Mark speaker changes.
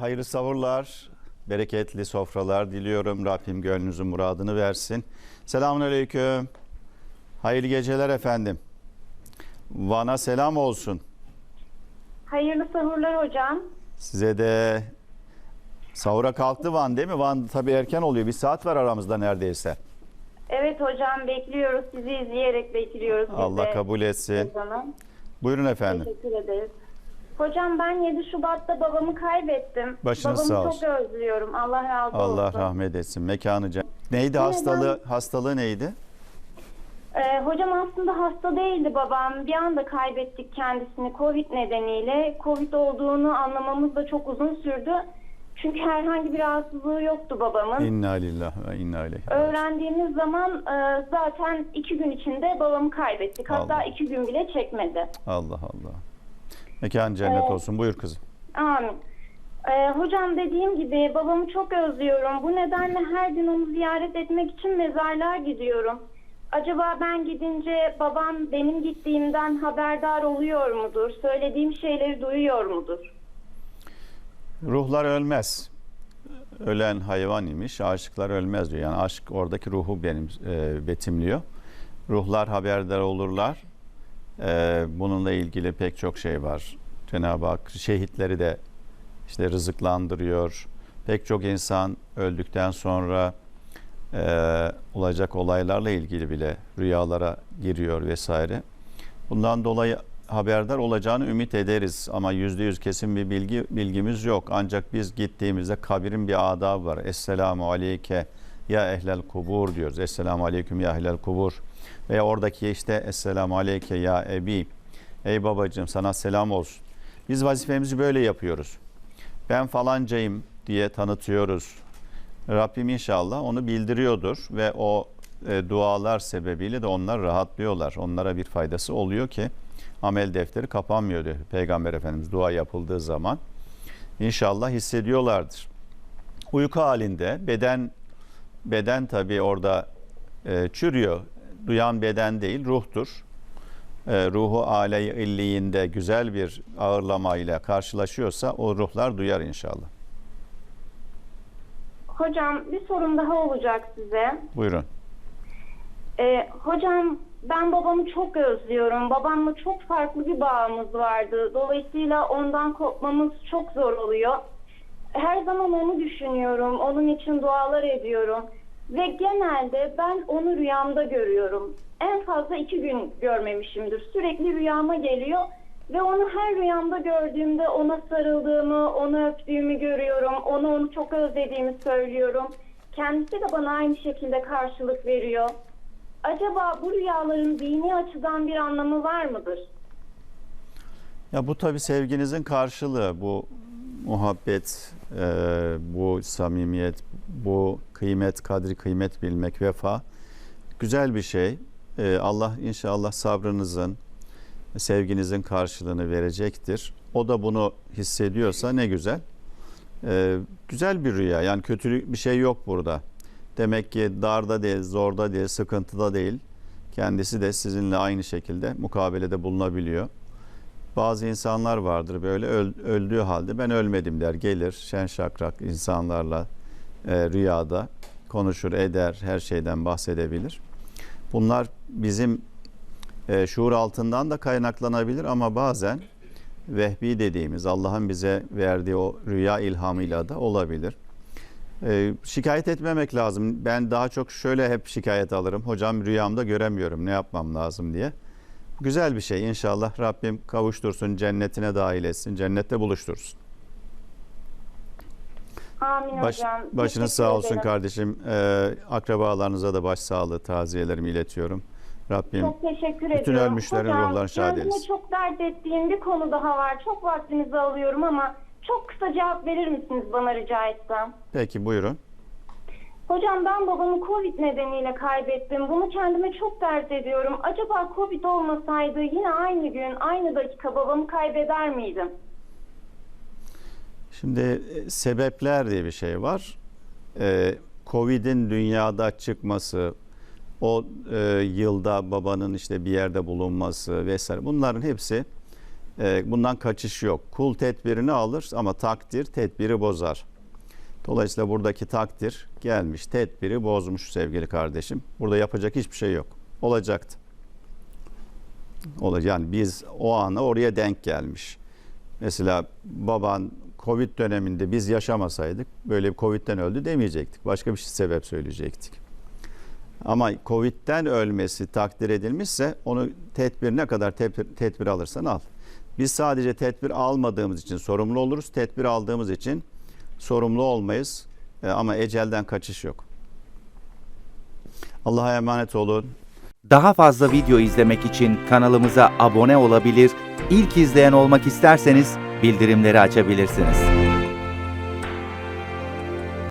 Speaker 1: Hayırlı savurlar, bereketli sofralar diliyorum. Rabbim gönlünüzün muradını versin. Selamun Aleyküm. Hayırlı geceler efendim. Van'a selam olsun.
Speaker 2: Hayırlı sahurlar hocam.
Speaker 1: Size de sahura kalktı Van değil mi? Van tabii erken oluyor. Bir saat var aramızda neredeyse.
Speaker 2: Evet hocam bekliyoruz. Sizi izleyerek bekliyoruz.
Speaker 1: Allah kabul etsin.
Speaker 2: ezanı.
Speaker 1: Buyurun efendim.
Speaker 2: Teşekkür ederiz. Hocam ben 7 Şubat'ta babamı kaybettim.
Speaker 1: Başınız
Speaker 2: babamı
Speaker 1: sağ olsun.
Speaker 2: çok özlüyorum. Allah razı
Speaker 1: Allah
Speaker 2: olsun.
Speaker 1: rahmet etsin. Mekanı cennet. Neydi
Speaker 2: Yine
Speaker 1: hastalığı? Hastalığı neydi?
Speaker 2: Ee, hocam aslında hasta değildi babam. Bir anda kaybettik kendisini Covid nedeniyle. Covid olduğunu anlamamız da çok uzun sürdü. Çünkü herhangi bir rahatsızlığı yoktu babamın.
Speaker 1: İnna lillahi ve inna ileyhi.
Speaker 2: Öğrendiğimiz zaman e, zaten iki gün içinde babamı kaybettik. Hatta
Speaker 1: Allah.
Speaker 2: iki gün bile çekmedi.
Speaker 1: Allah Allah. Mekan cennet
Speaker 2: Evet.
Speaker 1: olsun. Buyur kızım.
Speaker 2: Amin. E, hocam dediğim gibi babamı çok özlüyorum. Bu nedenle her gün onu ziyaret etmek için mezarlığa gidiyorum. Acaba ben gidince babam benim gittiğimden haberdar oluyor mudur? Söylediğim şeyleri duyuyor mudur?
Speaker 1: Ruhlar ölmez. Ölen hayvan imiş, aşıklar ölmez diyor. Yani aşk oradaki ruhu benim e, betimliyor. Ruhlar haberdar olurlar. E, bununla ilgili pek çok şey var. Cenab-ı Hak şehitleri de işte rızıklandırıyor. Pek çok insan öldükten sonra e, olacak olaylarla ilgili bile rüyalara giriyor vesaire. Bundan dolayı haberdar olacağını ümit ederiz ama yüzde yüz kesin bir bilgi bilgimiz yok. Ancak biz gittiğimizde kabirin bir adabı var. Esselamu aleyke ya ehlel kubur diyoruz. Esselamu aleyküm ya ehlel kubur. Veya oradaki işte Esselamu aleyke ya ebi. Ey babacığım sana selam olsun. Biz vazifemizi böyle yapıyoruz. Ben falancayım diye tanıtıyoruz. Rabbim inşallah onu bildiriyordur ve o e, dualar sebebiyle de onlar rahatlıyorlar. Onlara bir faydası oluyor ki amel defteri kapanmıyor diyor Peygamber Efendimiz dua yapıldığı zaman. İnşallah hissediyorlardır. Uyku halinde beden beden tabii orada e, çürüyor. Duyan beden değil ruhtur. E, ruhu aley illiğinde güzel bir ağırlamayla karşılaşıyorsa o ruhlar duyar inşallah.
Speaker 2: Hocam bir sorum daha olacak size.
Speaker 1: Buyurun.
Speaker 2: Ee, hocam ben babamı çok özlüyorum. Babamla çok farklı bir bağımız vardı. Dolayısıyla ondan kopmamız çok zor oluyor. Her zaman onu düşünüyorum. Onun için dualar ediyorum. Ve genelde ben onu rüyamda görüyorum. En fazla iki gün görmemişimdir. Sürekli rüyama geliyor. Ve onu her rüyamda gördüğümde ona sarıldığımı, onu öptüğümü görüyorum. Onu onu çok özlediğimi söylüyorum. Kendisi de bana aynı şekilde karşılık veriyor. Acaba bu rüyaların dini açıdan bir anlamı var mıdır?
Speaker 1: Ya bu tabii sevginizin karşılığı. Bu muhabbet, e, bu samimiyet, bu kıymet, kadri kıymet bilmek, vefa güzel bir şey. E, Allah inşallah sabrınızın, sevginizin karşılığını verecektir. O da bunu hissediyorsa ne güzel. E, güzel bir rüya. Yani kötü bir şey yok burada. Demek ki darda değil, zorda değil, sıkıntıda değil. Kendisi de sizinle aynı şekilde mukabelede bulunabiliyor. Bazı insanlar vardır böyle öl- öldüğü halde ben ölmedim der. Gelir şen şakrak insanlarla e, rüyada konuşur, eder, her şeyden bahsedebilir. Bunlar bizim e, şuur altından da kaynaklanabilir ama bazen vehbi dediğimiz Allah'ın bize verdiği o rüya ilhamıyla da olabilir. E, şikayet etmemek lazım. Ben daha çok şöyle hep şikayet alırım. Hocam rüyamda göremiyorum ne yapmam lazım diye. Güzel bir şey. İnşallah Rabbim kavuştursun, cennetine dahil etsin, cennette buluştursun.
Speaker 2: Amin
Speaker 1: Baş,
Speaker 2: hocam.
Speaker 1: başınız sağ olsun
Speaker 2: ederim.
Speaker 1: kardeşim. Ee, akrabalarınıza da başsağlığı, taziyelerimi iletiyorum. Rabbim
Speaker 2: Çok teşekkür
Speaker 1: bütün
Speaker 2: ediyorum.
Speaker 1: ölmüşlerin
Speaker 2: Hocam,
Speaker 1: ruhlarını şad eylesin.
Speaker 2: çok dert ettiğim bir konu daha var. Çok vaktinizi alıyorum ama çok kısa cevap verir misiniz bana rica etsem?
Speaker 1: peki buyurun.
Speaker 2: Hocam ben babamı Covid nedeniyle kaybettim. Bunu kendime çok dert ediyorum. Acaba Covid olmasaydı yine aynı gün, aynı dakika babamı kaybeder miydim?
Speaker 1: Şimdi e, sebepler diye bir şey var. Ee, Covid'in dünyada çıkması, o e, yılda babanın işte bir yerde bulunması vesaire bunların hepsi E, bundan kaçış yok. Kul tedbirini alır ama takdir tedbiri bozar. Dolayısıyla buradaki takdir gelmiş, tedbiri bozmuş sevgili kardeşim. Burada yapacak hiçbir şey yok. Olacaktı. Olacak. Yani biz o ana oraya denk gelmiş. Mesela baban Covid döneminde biz yaşamasaydık böyle bir Covid'den öldü demeyecektik. Başka bir şey sebep söyleyecektik. Ama Covid'den ölmesi takdir edilmişse onu tedbir ne kadar tedbir, tedbir alırsan al. Biz sadece tedbir almadığımız için sorumlu oluruz. Tedbir aldığımız için sorumlu olmayız. E, ama ecelden kaçış yok. Allah'a emanet olun.
Speaker 3: Daha fazla video izlemek için kanalımıza abone olabilir, ilk izleyen olmak isterseniz bildirimleri açabilirsiniz.